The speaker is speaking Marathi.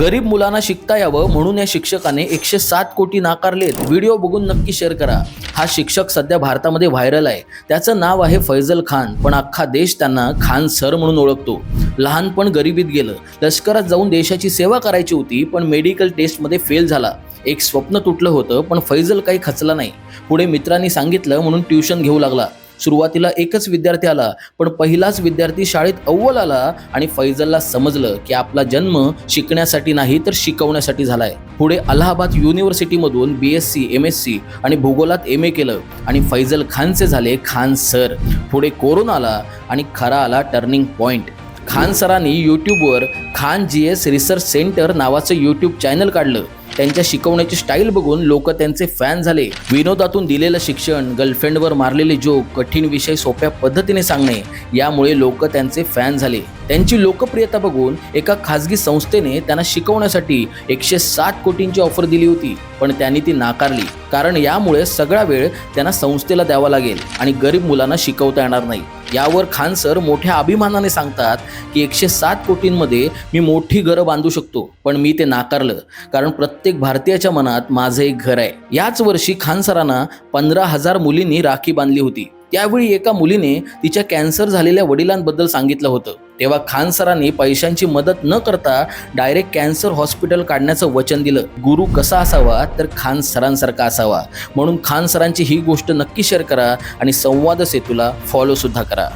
गरीब मुलांना शिकता यावं म्हणून या शिक्षकाने एकशे सात कोटी नाकारलेत. व्हिडिओ बघून नक्की शेअर करा. हा शिक्षक सध्या भारतामध्ये व्हायरल आहे. त्याचं नाव आहे फैजल खान. पण अख्खा देश त्यांना खान सर म्हणून ओळखतो. लहानपण गरिबीत गेलं. लष्करात जाऊन देशाची सेवा करायची होती पण मेडिकल टेस्टमध्ये फेल झाला. एक स्वप्न तुटलं होतं पण फैजल काही खचला नाही. पुढे मित्रांनी सांगितलं म्हणून ट्युशन घेऊ लागला. सुरुवातीला एकच विद्यार्थी आला पण पहिलाच विद्यार्थी शाळेत अव्वल आला आणि फैजलला समजलं की आपला जन्म शिकण्यासाठी नाही तर शिकवण्यासाठी झालाय. पुढे Allahabad युनिव्हर्सिटीमधून B S C M S C आणि भूगोलात एम ए केलं आणि फैजल खानचे झाले खान सर. पुढे कोरोना आला आणि खरा आला टर्निंग पॉइंट खान सरांनी यूट्यूबवर Khan G S research centre नावाचं यूट्यूब चॅनल काढलं. त्यांच्या शिकवण्याची स्टाईल बघून लोक त्यांचे फॅन झाले. विनोदातून दिलेलं शिक्षण गर्लफ्रेंडवर मारलेले जोक कठीण विषय सोप्या पद्धतीने सांगणे यामुळे लोक त्यांचे फॅन झाले. त्यांची लोकप्रियता बघून एका खाजगी संस्थेने त्यांना शिकवण्यासाठी एकशे साठ कोटींची ऑफर दिली होती पण त्यांनी ती नाकारली. कारण यामुळे सगळा वेळ त्यांना संस्थेला द्यावा लागेल आणि गरीब मुलांना शिकवता येणार नाही. यावर खान सर मोठ्या अभिमानाने सांगतात की एकशे सात कोटींमध्ये मी मोठी घरं बांधू शकतो पण मी ते नाकारलं. कारण प्रत्येक भारतीयाच्या मनात माझं एक घर आहे. याच वर्षी खान सरांना पंधरा हजार मुलींनी राखी बांधली होती. त्यावेळी एका मुलीने तिच्या कॅन्सर झालेल्या वडिलांबद्दल सांगितलं होतं. तेव्हा खान सरांनी पैशांची मदत न करता डायरेक्ट कॅन्सर हॉस्पिटल काढण्याचं वचन दिलं. गुरु कसा असावा तर खान सरांसारखा असावा. म्हणून खान सरांची ही गोष्ट नक्की शेअर करा आणि संवाद सेतूला फॉलो सुद्धा करा.